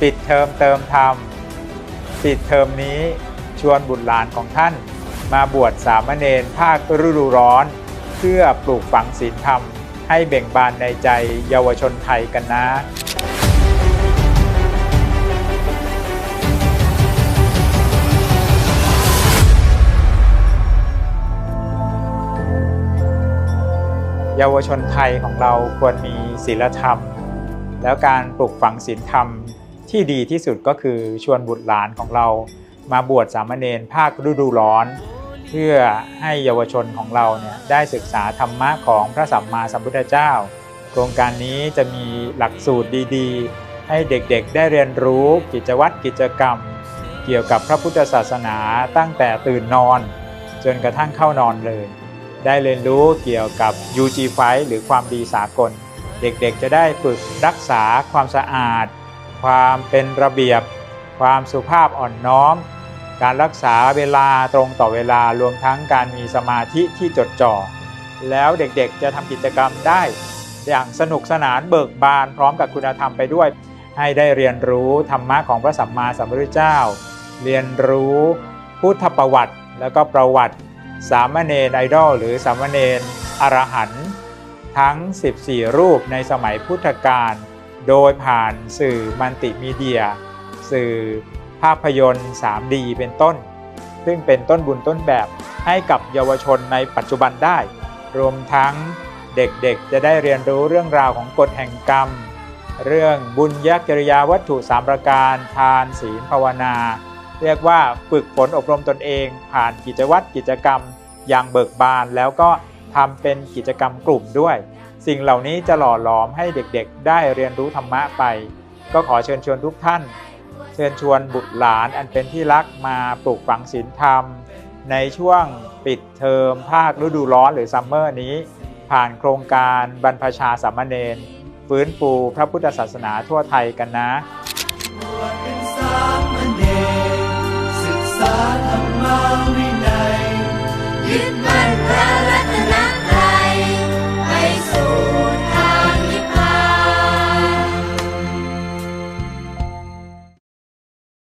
ปิดเทอมเติมธรรม ปิดเทอมนี้ชวนบุตรหลานของท่าน มาบวชสามเณรภาคฤดูร้อน เพื่อปลูกฝังศีลธรรม ให้เบ่งบานในใจเยาวชนไทยกันนะเยาวชนไทยของเราควรมีศีลธรรม แล้วการปลูกฝังศีลธรรม ที่ดีที่สุดก็คือชวนบุตรหลานของเรามาบวชสามเณรภาคฤดูร้อน เพื่อให้เยาวชนของเราเนี่ยได้ศึกษาธรรมะของพระสัมมาสัมพุทธเจ้า โครงการนี้จะมีหลักสูตรดีๆ ให้เด็กๆได้เรียนรู้กิจวัตรกิจกรรม เกี่ยวกับพระพุทธศาสนาตั้งแต่ตื่นนอน จนกระทั่งเข้านอนเลย ได้เรียนรู้เกี่ยวกับ UG f i หรือความดีสากล เด็กๆจะได้ฝึกรักษาความสะอาด ความเป็นระเบียบ ความสุภาพอ่อนน้อม การรักษาเวลาตรงต่อเวลารวมทั้งการมีสมาธิที่จดจ่อ แล้วเด็กๆจะทำกิจกรรมได้ อย่างสนุกสนานเบิกบานพร้อมกับคุณธรรมไปด้วย ให้ได้เรียนรู้ธรรมะของพระสัมมาสัมพุทธเจ้า เรียนรู้พุทธประวัติ แล้วก็ประวัติ สามเณรไอดอลหรือสามเณรอรหันต์ทั้ง 14 รูปในสมัยพุทธกาล โดยผ่านสื่อมัลติมีเดีย สื่อภาพยนตร์ 3D เป็นต้น ซึ่งเป็นต้นบุญต้นแบบให้กับเยาวชนในปัจจุบันได้ รวมทั้งเด็กๆ จะได้เรียนรู้เรื่องราวของกฎแห่งกรรม เรื่องบุญยักกิริยาวัตถุ3ประการทานศีลภาวนา เรียกว่าฝึกฝนอบรมตนเอง ผ่านกิจวัตรกิจกรรม อย่างเบิกบานแล้วก็ ทำเป็นกิจกรรมกลุ่มด้วย สิ่งเหล่านี้จะหล่อหลอมให้เด็กๆ ได้เรียนรู้ธรรมะไป ก็ขอเชิญชวนทุกท่าน เชิญชวนบุตรหลานอันเป็นที่รักมาปลูกฝังศีลธรรม ในช่วงปิดเทอมภาคฤดูร้อนหรือซัมเมอร์นี้ ผ่านโครงการบรรพชาสามเณรฟื้นฟูพระพุทธศาสนาทั่วไทยกันนะ